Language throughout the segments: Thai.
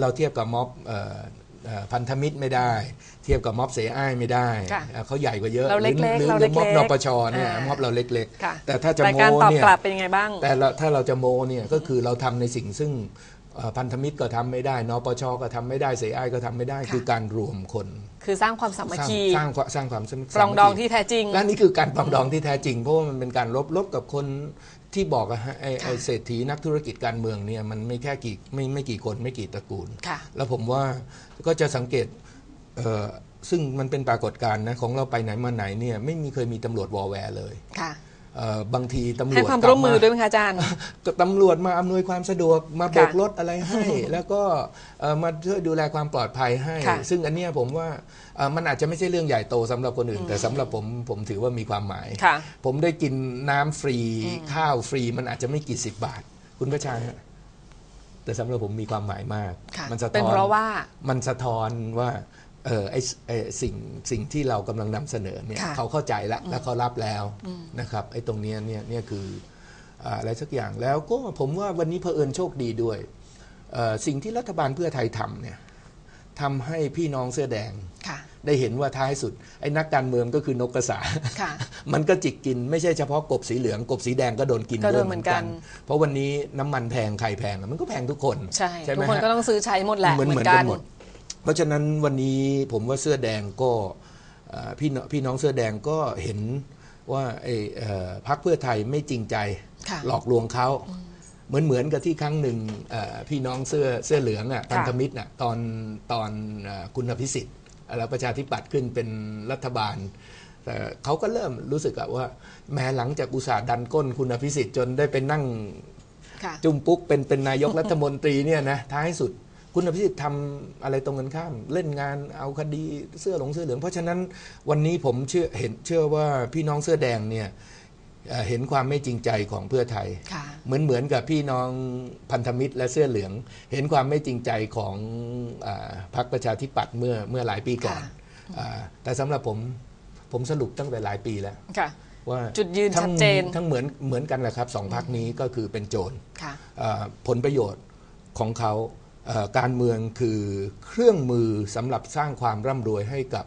เราเทียบกับม็อบเอ่อเอ่อพันธมิตรไม่ได้ เทียบกับม็อบเสอ้ายไม่ได้ค่ะเอ่อเขาใหญ่กว่าเยอะเราเล็กๆหรือเราหรือม็อบเล็นกๆปชเนี่ยอ่าม็อบเราเล็กค่ะๆแต่ถ้าจะแต่โมการตอบเนี่ยกลับเป็นยังไงบ้างแต่เราถ้าเราจะโมเนี่ยก็คือเราทำในสิ่งซึ่งเอ่อพันธมิตรก็ทำไม่ได้ นปชก็ทำไม่ได้เสอ้ายก็ทำไม่ได้ค่ะคือการรวมคน คือสร้างความสามัคสร้างคีสร้างความสร้างความสามัคคีปรองดองที่แท้จริงและนี่คือการปรองดองที่แท้จริงเพราะว่ามันเป็นการลบลบกับคน ที่บอกอะฮะไอ้ไอ้ค่ะเศรษฐีนักธุรกิจการเมืองเนี่ยมันไม่แค่กี่ไม่ไม่กี่คนไม่กี่ตระกูล ค่ะ แล้วผมว่าก็จะสังเกตเอ่อซึ่งมันเป็นปรากฏการณ์นะของเราไปไหนมาไหนเนี่ยไม่มีเคยมีตำรวจวอลแวร์เลย ค่ะเอ่อ บางทีตำรให้วจความกลับร่วมมือด้วยไหมคะอาจารย์ก็ตำรวจมาอำนวยความสะดวกมาโบกค่ะรถอะไรให้ แล้วก็เอ่อมาช่วยดูแลความปลอดภัยให้ค่ะซึ่งอันเนี้ยผมว่าเอ่อมันอาจจะไม่ใช่เรื่องใหญ่โตสำหรับคนอื่น แต่สำหรับผมผมถือว่ามีความหมายค่ะผมได้กินน้ำฟรีข้าวฟรี มันอาจจะไม่กี่สิบบาท คุณประชาฮะแต่สำหรับผมมีความหมายมากค่ะมันสะเป็นท้อนเพราะว่ามันสะท้อนว่า เออไอไอสิ่งสิ่งที่เรากำลังนำเสนอเนี่ยค่ะเขาเข้าใจแล้วและเขารับแล้วนะครับไอตรงเนี้ยเนี่ยเนี่ยคืออ่าอะไรสักอย่างแล้วก็ผมว่าวันนี้เผอิญโชคดีด้วยเอ่อสิ่งที่รัฐบาลเพื่อไทยทำเนี่ยทำให้พี่น้องเสื้อแดง ค่ะ ได้เห็นว่าท้ายสุดไอ้นักการเมืองก็คือนกกระสา ค่ะ มันก็จิกกินไม่ใช่เฉพาะกบสีเหลืองกบสีแดงก็โดนกินก็โดด้วยนเหเหมืมืออนนกักันนเพราะวันนี้น้ำมันแพงไข่แพงอะมันก็แพงทุกคนใช่ใช่ไหทุมกคนฮะ ก็ต้องซื้อใช้หมดแหละเหมือนเหเหมืมืออนนกักันนหมด เพราะฉะนั้นวันนี้ผมว่าเสื้อแดงก็เอ่อพี่น้องพี่น้องเสื้อแดงก็เห็นว่าไอ้เอ่อพรรคเพื่อไทยไม่จริงใจค่ะหลอกลวงเขาเหมือนเหมือนกับที่ครั้งหนึ่งเอ่อพี่น้องเสื้อเสื้อเหลืองอะพันธมิตรอะตอนตอนเอ่อคุณอภิสิทธิ์แล้วประชาธิปัตย์ขึ้นเป็นรัฐบาลแต่เขาก็เริ่มรู้สึกอะว่า แม้หลังจากอุตสาห์ดันก้นคุณอภิสิทธิ์จนได้ไปนั่งค่ะจุมปุ๊กเป็นเป็นนายกรัฐมนตรีเนี่ยนะท้ายสุด คุณอภิสิทธิ์ทำอะไรตรงกันข้าม เล่นงานเอาคดีเสื้อหลงเสื้อเหลือง เพราะฉะนั้นวันนี้ผมเชื่อเห็นเชื่อว่าพี่น้องเสื้อแดงเนี่ยเอ่อเห็นความไม่จริงใจของเพื่อไทยค่ะเหมือนเหมือนกับพี่น้องพันธมิตรและเสื้อเหลือง เห็นความไม่จริงใจของอาพรรคประชาธิปัตย์เมื่อเมื่อหลายปีก่อนค่ะอาแต่สำหรับผมผมสรุปตั้งแต่หลายปีแล้วค่ะว่าจุดยืนทั้งชัดเจนทั้งเหมือนเหมือนกันแหละครับสองพรรคนี้ก็คือเป็นโจรค่ะเอ่อผลประโยชน์ของเขาเอ่อ การเมืองคือเครื่องมือสำหรับสร้างความร่ำรวยให้กับ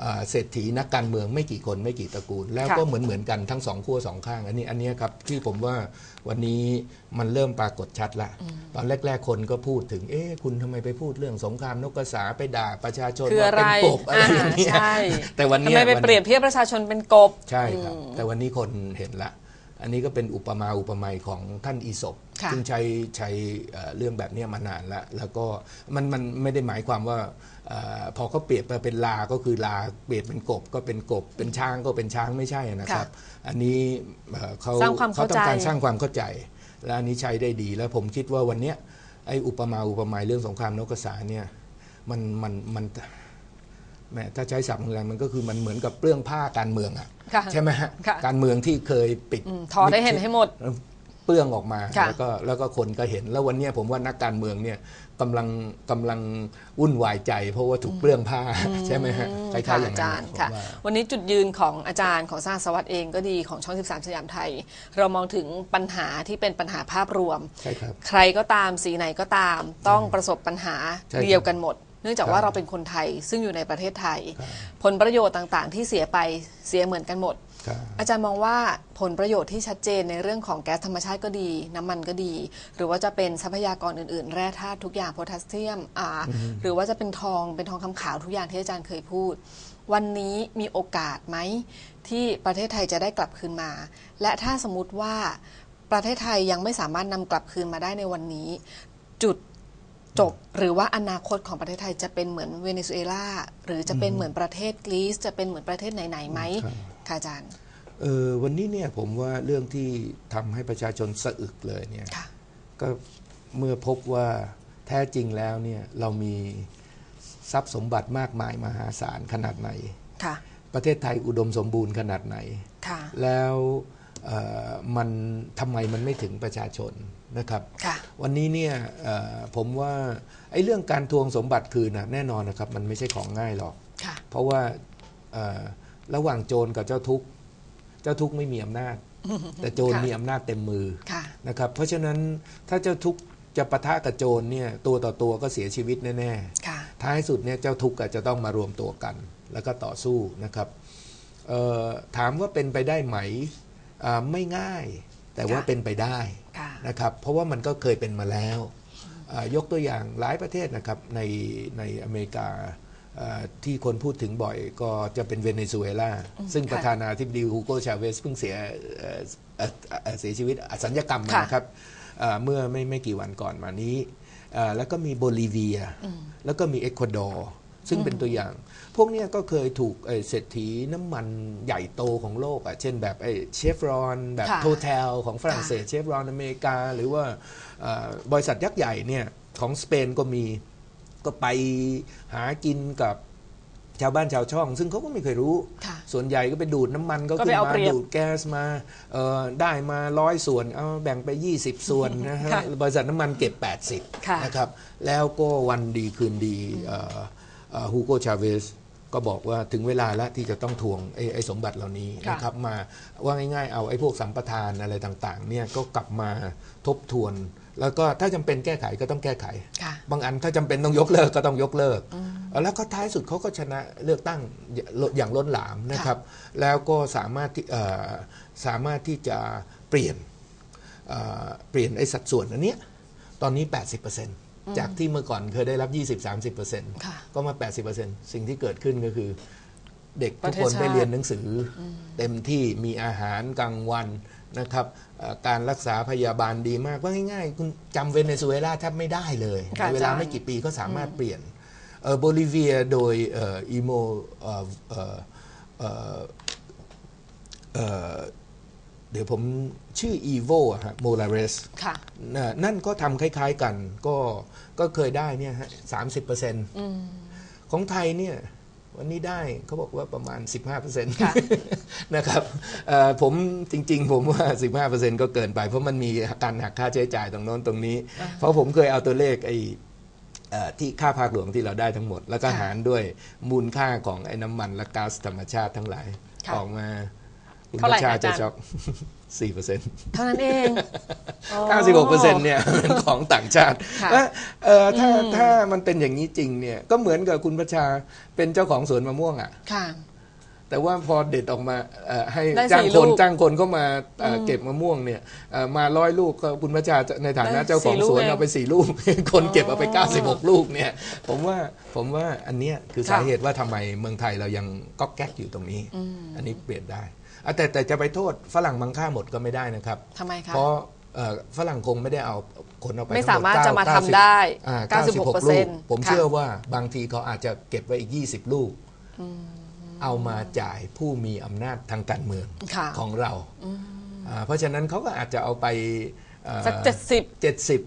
เอ่อเศรษฐีนักการเมืองไม่กี่คนไม่กี่ตระกูล แล้วก็ค่ะเหมือนเหมือนกันทั้งสองขั้วสองข้าง อันนี้อันเนี้ยครับที่ผมว่าวันนี้มันเริ่มปรากฏชัดละ ตอนแรก ๆ คนก็พูดถึง เอ๊ะคุณทำไมไปพูดเรื่องสงครามนกกระสาไปด่าประชาชนคือว่าอะไรเป็นกบอะไรอย่างเงี้ยใช่แต่วันทำเนี้ยไมไปวันเปรียบเทียบประชาชนเป็นกบใช่ครับ แต่วันนี้คนเห็นละ อันนี้ก็เป็นอุปมาอุปไมยของท่านอีศบค่ะซึ่งใช้ใช้เอ่อเรื่องแบบเนี้ยมานานแล้ว แล้วก็มันมันไม่ได้หมายความว่าเออพอเขาเปรียบมาเป็นลา ก็คือลาเปรียบเป็นกบก็เป็นกบ เป็นช้างก็เป็นช้างไม่ใช่นะครับ อันนี้เอ่อเขาสร้างความเขาเข้าต้องการใจสร้างความเข้าใจ และอันนี้ใช้ได้ดี แล้วผมคิดว่าวันเนี้ยไอ้อุปมาอุปไมยเรื่องสงครามนกกระสาเนี่ยมันมันมัน แหมถ้าใช้ศัพท์แรงมันก็คือมันเหมือนกับเปลื้องผ้าการเมืองอะค่ะใช่ไหมฮะค่ะ การเมืองที่เคยปิดอืมถอดได้เห็นให้หมด เปลื้องออกมาค่ะ แล้วก็แล้วก็คนก็เห็นแล้ววันเนี้ยผมว่านักการเมืองเนี่ยกำลังกำลังวุ่นวายใจ เพราะว่าถูกเปลื้องผ้าใช่ไหมฮะคล้ายค่ะๆอย่างอานั้จารนย์ผมค่ะ ว่า วันนี้จุดยืนของอาจารย์ของสร้างสวัสดิ์เองก็ดีของช่อง 13 สยามไทย เรามองถึงปัญหาที่เป็นปัญหาภาพรวม ใช่ครับ ใครก็ตามสีไหนก็ตาม ต้องประสบปัญหาใช่ครับ เดียวกันหมดเนื่องจากครับว่าเราเป็นคนไทยซึ่งอยู่ในประเทศไทยครับผลประโยชน์ต่างๆ ที่เสียไปเสียเหมือนกันหมดครับอาจารย์มองว่าผลประโยชน์ที่ชัดเจนในเรื่องของแก๊สธรรมชาติก็ดี น้ำมันก็ดี หรือว่าจะเป็นทรัพยากรอื่นๆ แร่ธาตุทุกอย่างโพแทสเซียมอ่าหรือว่าจะเป็นทองเป็นทองคำขาวทุกอย่างที่อาจารย์เคยพูด วันนี้มีโอกาสไหมที่ประเทศไทยจะได้กลับคืนมา และถ้าสมมติว่าประเทศไทยยังไม่สามารถนำกลับคืนมาได้ในวันนี้ จุด จบหรือว่าอนาคตของประเทศไทยจะเป็นเหมือนเวเนซุเอลาหรือจะเป็นเหมือนประเทศกรีซจะเป็นเหมือนประเทศไหนๆไหมครับค่ะอาจารย์เออวันนี้เนี่ยผมว่าเรื่องที่ทำให้ประชาชนสะอึกเลยเนี่ยค่ะ ก็เมื่อพบว่าแท้จริงแล้วเนี่ยเรามีทรัพย์สมบัติมากมายมหาศาลขนาดไหน ค่ะ ประเทศไทยอุดมสมบูรณ์ขนาดไหน ค่ะ แล้วเอ่อ มันทำไมมันไม่ถึงประชาชนนะครับค่ะวันนี้เนี่ยเอ่อผมว่าไอ้เรื่องการทวงสมบัติคืนนะแน่นอนนะครับ มันไม่ใช่ของง่ายหรอกค่ะเพราะว่าเอ่อระหว่างโจรกับเจ้าทุกข์เจ้าทุกข์ไม่มีอำนาจ แต่โจรค่ะมีอำนาจเต็มมือค่ะนะครับ เพราะฉะนั้นถ้าเจ้าทุกข์จะปะทะกับโจรเนี่ยตัวต่อตัวก็เสียชีวิตแน่ๆค่ะท้ายสุดเนี่ยเจ้าทุกข์อะจะต้องมารวมตัวกัน แล้วก็ต่อสู้นะครับเอ่อถามว่าเป็นไปได้ไหมอ่า ไม่ง่าย แต่ว่าค่ะเป็นไปได้ค่ะนะครับ เพราะว่ามันก็เคยเป็นมาแล้วอ่ายกตัวอย่างหลายประเทศนะครับในในอเมริกาอ่าที่คนพูดถึงบ่อยก็จะเป็นเวเนซุเอลาซึ่งค่ะประธานาธิบดีฮูโกชาเวสเพิ่งเสียเอ่อเอ่อเอ่อเสียชีวิตอสัญญกรรมมาค่ะนะครับอ่าเมื่อไม่ไม่กี่วันก่อนมานี้อ่าแล้วก็มีโบลิเวีย แล้วก็มีเอกวาดอร์ ซึ่งเป็นตัวอย่าง พวกเนี้ยก็เคยถูกเอ่อเศรษฐีน้ำมันใหญ่โตของโลกอะเช่นแบบเชฟรอนแบบค่ะโทเทลของฝรั่งเศสเชฟรอนอเมริกา หรือว่าเอ่อบริษัทยักษ์ใหญ่เนี่ยของสเปนก็มีก็ไปหากินกับชาวบ้านชาวช่อง ซึ่งเขาก็ไม่เคยรู้ค่ะส่วนใหญ่ก็ไปดูดน้ำมันก็ก็ขึ้ไปนเอามาเปรียบดูดแก๊สมาเอ่อได้มาร้อยส่วนเอาแบ่งไป 20 ส่วนนะฮะค่ะบริษัทน้ำมันเก็บค่ะ80 นะครับ แล้วก็วันดีคืนดี ฮูโกชาเวสก็บอกว่าถึงเวลาแล้วที่จะต้องทวงไอ้ไอ้สมบัติเหล่านี้ค่ะนะครับมาว่าง่ายๆ เอาไอ้พวกสัมปทานอะไรต่างๆเนี่ยก็กลับมาทบทวน แล้วก็ถ้าจำเป็นแก้ไขก็ต้องแก้ไขค่ะบางอันถ้าจำเป็นต้องยกเลิกก็ต้องยกเลิก แล้วก็ท้ายสุดเขาก็ชนะเลือกตั้งอย่างล้นหลามนะครับ แล้วก็สามารถที่เอ่อสามารถที่จะเปลี่ยนเอ่อเปลี่ยนไอ้สัดส่วนอันเนี้ยตอนนี้ 80% จากที่เมื่อก่อนเคยได้รับ 20-30%ค่ะก็มา 80%สิ่งที่เกิดขึ้นก็คือ เด็กทุกคนประเทศชาติได้เรียนหนังสืออเต็มที่มีอาหารกลางวันนะครับเอ่อการรักษาพยาบาลดีมากว่าง่ายๆ คุณจำเวเนซุเอลาแทบไม่ได้เลยค่ะในเวลาอาจารย์ไม่กี่ปีก็สามารถเปลี่ยนเอ่อโบลิเวียโดยเอ่ออีโม เอ่อเอ่อเอ่อเอ่อเดี๋ยวผมชื่ออีโวฮะโมลาเรสค่ะนั่นก็ทำคล้ายๆกัน ก็ก็เคยได้เนี่ยฮะสามสิบเปอร์เซ็นต์อืม ของไทยเนี่ย วันนี้ได้เขาบอกว่าประมาณ 15%ค่ะนะครับเอ่อผมจริงๆ ผมว่า 15%ก็เกินไป เพราะมันมีการหักค่าใช้จ่ายตรงโน้นตรงนี้ เพราะผมเคยเอาตัวเลขไอ้เอ่อที่ค่าภาคหลวงที่เราได้ทั้งหมด แล้วก็ค่ะหารด้วยมูลค่าของไอ้น้ำมันและก๊าซธรรมชาติทั้งหลาย ค่ะ ออกมา คุณเท่าไหร่ประชาคะอาจะจารย์ช็อกสี่เปอร์เซ็นต์เท่านั้นเองโอ้96เปอร์เซ็นต์เนี่ยเป็นของต่างชาติค่ะเอ่อเอ่อถ้าถ้ามันเป็นอย่างนี้จริงเนี่ย ก็เหมือนกับคุณประชาเป็นเจ้าของสวนมะม่วงอะค่ะแต่ว่าพอเด็ดออกมาเอ่อให้ได้จ้างสี่คนลูกจ้างคนเข้ามาเอ่ออเก็บมะม่วงเนี่ยเอ่อมาร้อยลูกก็คุณประชาในฐานะได้เจ้าของสี่ลูกสวนเองเอาไปสี่ลูก คนเก็บเอาไปอ๋อ96 ลูกเนี่ย ผมว่าผมว่าอันเนี้ยคือค่ะสาเหตุว่าทำไมเมืองไทยเรายังก๊อกแก๊กอยู่ตรงนี้ อันนี้เปลี่ยนได้ อะแต่แต่จะไปโทษฝรั่งมังค่าหมดก็ไม่ได้นะครับ ทำไมคะ เพราะเอ่อฝรั่งคงไม่ได้เอาคนเอาไปไม่ทั้งหดสามารถจะมาเก้ทำได้อ่า96% 96ลูกผมค่ะเชื่อว่าบางทีเขาอาจจะเก็บไว้อีก 20 ลูก เอามาจ่ายผู้มีอำนาจทางการเมืองค่ะ ของเราอ่าเพราะฉะนั้นเขาก็อาจจะเอาไปเอ่อ สักเจ็ดสิบ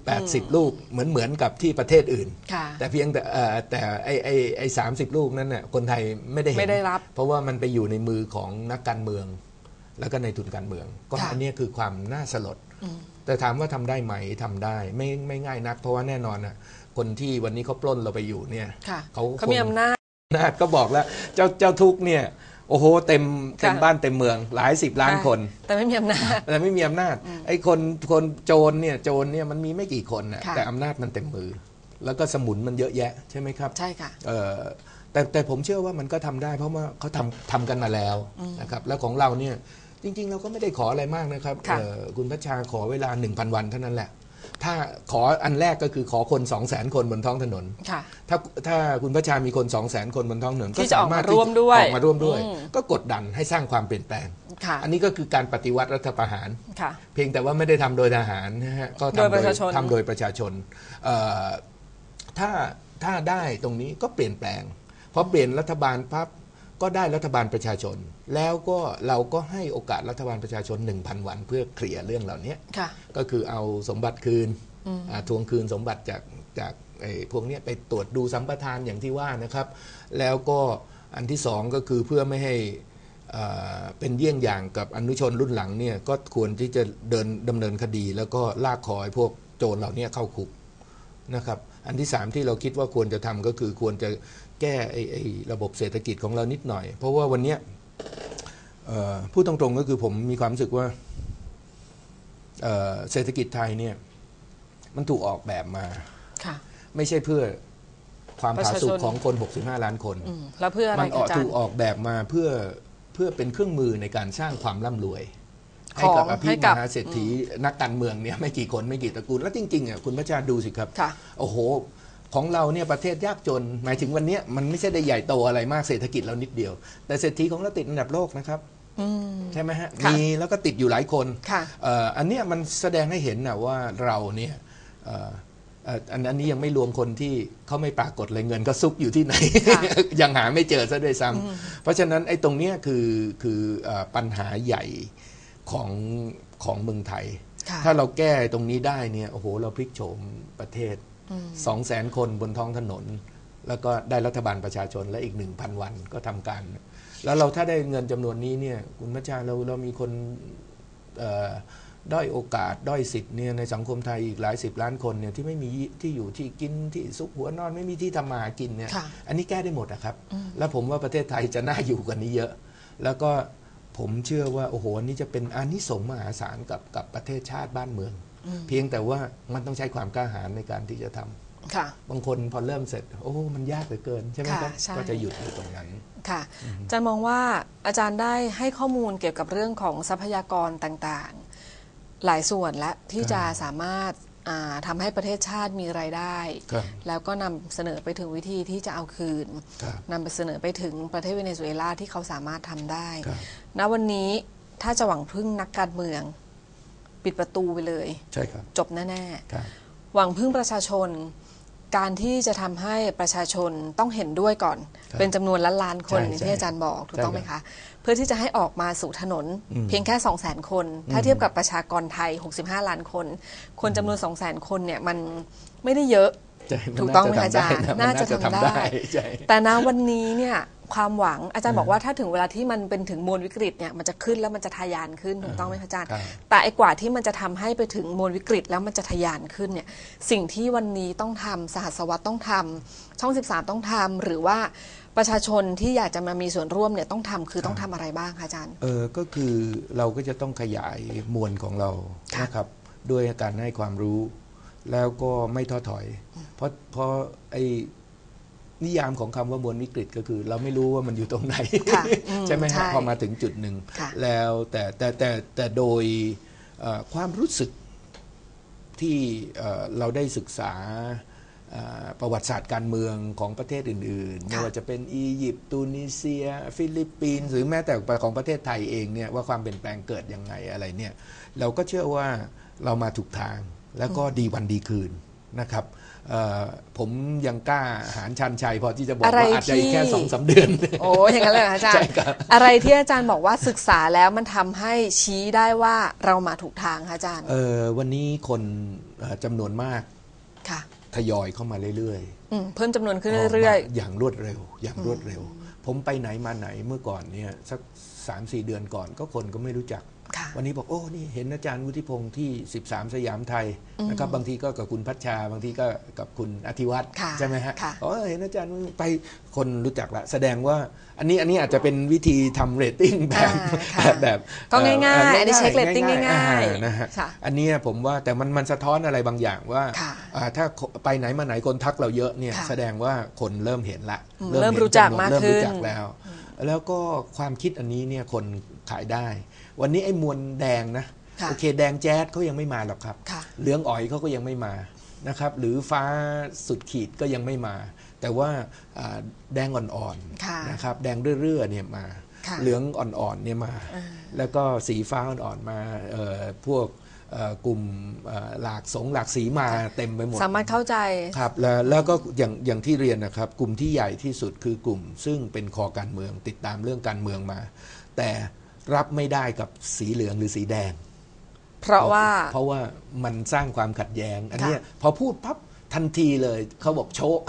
70 80ลูกเหมือนเหมือนกับที่ประเทศอื่น ค่ะแต่เพียงแต่เอ่อแต่ไอ้ไอ้ไอ้สามสิบลูกนั้นน่ะคนไทยไม่ได้เห็น ไม่ได้รับเพราะว่ามันไปอยู่ในมือของนักการเมือง แล้วก็ในทุนการเมือง ก็ค่ะอันเนี้ยคือความน่าสลด แต่ถามว่าทำได้ไหมทำได้ไม่ไม่ง่ายนัก เพราะว่าแน่นอนน่ะคนที่วันนี้เขาปล้นเราไปอยู่เนี่ยค่ะเขาเขามีอำนาจอำนาจก็บอกแล้ว เจ้าเจ้าทุกข์เนี่ยโอ้โหเต็มเต็มค่ะบ้านเต็มเมืองหลายสิบล้านใช่คน แต่ไม่มีอำนาจแต่ไม่มีอำนาจไอ้คนคนโจรเนี่ยโจรเนี่ยมันมีไม่กี่คนนะค่ะแต่อำนาจมันเต็มมือ แล้วก็สมุนมันเยอะแยะใช่ไหมครับ ใช่ค่ะเอ่อแต่แต่ผมเชื่อว่ามันก็ทำได้เพราะว่าเขาทำทำกันมาแล้วนะครับแล้วของเราเนี่ย จริง ๆ เราก็ไม่ได้ขออะไรมากนะครับค่ะ เอ่อคุณพัชชาขอเวลา 1,000 วันเท่านั้นแหละ ถ้าขออันแรกก็คือขอคน 2 0 0 0 0 0 คนบนท้องถนน ค่ะ ถ้าถ้าคุณพัชชามีคน 2 0 0 0 0 0 คนบนท้องถนนที่จะออกมาร่วมที่ด้วยออกมาร่วมด้วย อืม ก็กดดันให้สร้างความเปลี่ยนแปลง ค่ะอันนี้ก็คือการปฏิวัติรัฐประหาร ค่ะ เพียงแต่ว่าไม่ได้ทำโดยทหารนะฮะก็โดยทำประชาชน ทำโดยประชาชนเอ่อถ้าถ้าได้ตรงนี้ก็เปลี่ยนแปลงพอเปลี่ยนรัฐบาลพับ ก็ได้รัฐบาลประชาชน แล้วก็เราก็ให้โอกาสรัฐบาลประชาชน 1,000 วัน เพื่อเคลียร์เรื่องเหล่านี้ค่ะก็คือเอาสมบัติคืนอ่าทวงคืนสมบัติจากจากไอ้พวกเนี้ยไปตรวจดูสัมปทานอย่างที่ว่านะครับ แล้วก็อันที่สองก็คือเพื่อไม่ให้อ่าเป็นเยี่ยงอย่างกับอนุชนรุ่นหลังเนี่ยก็ควรที่จะเดินดำเนินคดี แล้วก็ลากคอยพวกโจรเหล่านี้เข้าคุกนะครับ อันที่สามที่เราคิดว่าควรจะทำก็คือควรจะ แก้ไอ้ไอ้ระบบเศรษฐกิจของเรานิดหน่อย เพราะว่าวันเนี้ยเอ่อพูดตรงๆก็คือผมมีความรู้สึกว่าเอ่อเศรษฐกิจไทยเนี่ยมันถูกออกแบบมาค่ะไม่ใช่เพื่อความประผาชาชนสุกของคน 65 ล้านคนอืมแล้วเพื่ออะไรมันออกอาจารถูกย์ออกแบบมาเพื่อเพื่อเป็นเครื่องมือในการสร้างความร่ำรวย ให้ของกับอภิให้มกับหาเศรษฐีนักการเมืองเนี่ยไม่กี่คนไม่กี่ตระกูล แล้วจริงๆอะคุณพระชาดูสิครับค่ะโอ้โห ของเราเนี่ยประเทศยากจน หมายถึงวันเนี้ยมันไม่ใช่ได้ใหญ่โตอะไรมากเศรษฐกิจเรานิดเดียว แต่เศรษฐีของเราติดอันดับโลกนะครับอืมใช่ไหมฮะค่ะมีแล้วก็ติดอยู่หลายคนค่ะเอ่ออันเนี้ยมันแสดงให้เห็นนะว่าเราเนี่ยเอ่อเอ่ออันอันนี้ยังไม่รวมคนที่เขาไม่ปรากฏเลยเงินก็ซุกอยู่ที่ไหนค่ะยังหาไม่เจอซะด้วยซ้ำเพราะฉะนั้นไอ้ตรงเนี้ยคือคือเอ่อปัญหาใหญ่ของของเมืองไทยค่ะถ้าเราแก้ตรงนี้ได้เนี่ยโอ้โหเราพลิกโฉมประเทศ สองแสนคนบนท้องถนน แล้วก็ได้รัฐบาลประชาชนและอีกหนึ่งพันวันก็ทำการ แล้วเราถ้าได้เงินจำนวนนี้เนี่ยคุณพระชาเราเรามีคนเอ่อด้อยโอกาส ด้อยสิทธิ์เนี่ยในสังคมไทยอีกหลายสิบล้านคนเนี่ยที่ไม่มีที่อยู่ที่กินที่ซุกหัวนอนไม่มีที่ทำมาหากินเนี่ยค่ะอันนี้แก้ได้หมดนะครับ แล้วผมว่าประเทศไทยจะน่าอยู่กว่านี้เยอะ แล้วก็ผมเชื่อว่าโอ้โหอันนี้จะเป็นอานิสงส์มหาศาลกับกับประเทศชาติบ้านเมือง เพียงแต่ว่ามันต้องใช้ความกล้าหาญในการที่จะทำค่ะ บางคนพอเริ่มเสร็จ โอ้ มันยากเหลือเกิน ใช่ไหมครับค่ะใช่ก็จะหยุดอยู่ตรงนั้นค่ะอาจารย์มองว่าอาจารย์ได้ให้ข้อมูลเกี่ยวกับเรื่องของทรัพยากรต่างๆ หลายส่วนและที่จะสามารถอ่าทำให้ประเทศชาติมีรายได้ครับแล้วก็นำเสนอไปถึงวิธีที่จะเอาคืนครับนำไปเสนอไปถึงประเทศเวเนซุเอลาที่เขาสามารถทำได้ครับณวันนี้ถ้าจะหวังพึ่งนักการเมือง ปิดประตูไปเลย ใช่ครับจบแน่ครับ ๆ หวังพึ่งประชาชน การที่จะทำให้ประชาชนต้องเห็นด้วยก่อน ครับเป็นจำนวนล้านล้านๆคนใช่อย่างที่อาจารย์บอกถูกต้องไหมใช่ครัคะบเพื่อที่จะให้ออกมาสู่ถนน อืมเพียงแค่ 2 0 0 0 0 0 คน ถ้าเทียบกับประชากรไทย 65 ล้านคน คนจำนวน 2 0 0 0 0 0 คนเนี่ยมันไม่ได้เยอะใช่มัน ถูกต้องไหมน่าอาจะจารย์ทำได้นะน่าจะมันทำได้ใช่แต่ณวันนี้เนี่ยความหวังอาจารย์บอกว่าถ้าถึงเวลาที่มันเป็นถึงมวลวิกฤตเนี่ยมันจะขึ้นแล้วมันจะทะยานขึ้นถูกต้องไหมคะอาจารย์ครับแต่ไอ้กว่าที่มันจะทำให้ไปถึงมวลวิกฤตแล้วมันจะทะยานขึ้นเนี่ยสิ่งที่วันนี้ต้องทำสหัสวัตต้องทำช่อง 13 ต้องทำหรือว่าประชาชนที่อยากจะมามีส่วนร่วมเนี่ยต้องทำคือต้องทำอะไรบ้างคะอาจารย์เออก็คือเราก็จะต้องขยายมวลของเราค่ะนะครับด้วยการให้ความรู้ แล้วก็ไม่ท้อถอย เพราะเพราะไอ้นิยามของคำว่ามวลวิกฤตก็คือ เราไม่รู้ว่ามันอยู่ตรงไหนค่ะอืมใช่ไหมใช่ฮะพอมาถึงจุดหนึ่งค่ะแล้วแต่แต่แต่แต่โดยเอ่อความรู้สึกที่เอ่อเราได้ศึกษาเอ่อประวัติศาสตร์การเมืองของประเทศอื่นๆ ไม่ว่าจะเป็นอียิปต์ตูนิเซีย ฟิลิปปินส์หรือแม้แต่ของประเทศไทยเองเนี่ยว่าความเปลี่ยนแปลงเกิดยังไงอะไรเนี่ย เราก็เชื่อว่าเรามาถูกทาง แล้วก็ดีวันดีคืนนะครับเอ่อผมยังกล้าหารชันชัยพอที่จะบอกอะไรว่าอาจจะอีกแค่ที่สองสามเดือน โอ้อย่างนั้นเลยเหรออาจารใช่ย์ครับอะไรที่อาจารย์บอกว่าศึกษาแล้วมันทำให้ชี้ได้ว่าเรามาถูกทางคะอาจารย์ เอ่อวันนี้คนเอ่อจำนวนมากค่ะทยอยเข้ามาเรื่อยอืมเพิ่มจำนวนๆขึ้นเรื่อยกมาอย่างรวดเร็ว อย่างรวดเร็ว ผมไปไหนมาไหนเมื่อก่อนเนี่ยสักสามสี่เดือนก่อนก็คนก็ไม่รู้จักๆค่ะ วันนี้บอกโอ้นี่เห็นอาจารย์วุฒิพงศ์ที่ 13 สยามไทยนะครับบางทีก็กับคุณพัชชา บางทีก็กับคุณอธิวัตรค่ะใช่ไหมฮะค่ะอ๋อเห็นอาจารย์ไปคนรู้จักละแสดงว่าอันนี้อันนี้อาจจะเป็นวิธีทำเรตติ้งแบบอ่าค่ะแบบก็ง่ายๆเอันนี้เช็ค rating ง่ายๆอ่นะฮะค่ะอันเนี้ยผมว่าแต่มันมันสะท้อนอะไรบางอย่างว่าค่ะอ่าถ้าไปไหนมาไหนคนทักเราเยอะเนี่ยค่ะแสดงว่าคนเริ่มเห็นละอืมเห็นเริ่มรู้จักจำนวนมากเริ่มรู้ขึ้นจักแล้ว แล้วก็ความคิดอันนี้เนี่ยคนขายได้ วันนี้ไอ้มวลแดงนะค่ะโอเคแดงแจ๊ดเขายังไม่มาหรอกครับค่ะเหลืองอ๋อยเขาก็ยังไม่มานะครับหรือฟ้าสุดขีดก็ยังไม่มา แต่ว่าอ่าแดงอ่อนค่ะๆนะครับแดงเรื่อๆเนี่ยมาค่ะเหลืองอ่อนๆเนี่ยมาอ่าแล้วก็สีฟ้าอ่อนๆมาเอ่อพวกเอ่อกลุ่มเอ่อหลากสงหลากสีมาเต็มไปหมด สามารถเข้าใจครับแล้วแล้วก็อย่างอย่างที่เรียนนะครับ กลุ่มที่ใหญ่ที่สุดคือกลุ่ม ซึ่งเป็นคอการเมืองติดตามเรื่องการเมืองมา แต่ รับไม่ได้กับสีเหลืองหรือสีแดง เพราะว่าเพราะว่ามันสร้างความขัดแย้ง อันเนี้ยพอพูดปั๊บทันทีเลยเขาบอกโชะ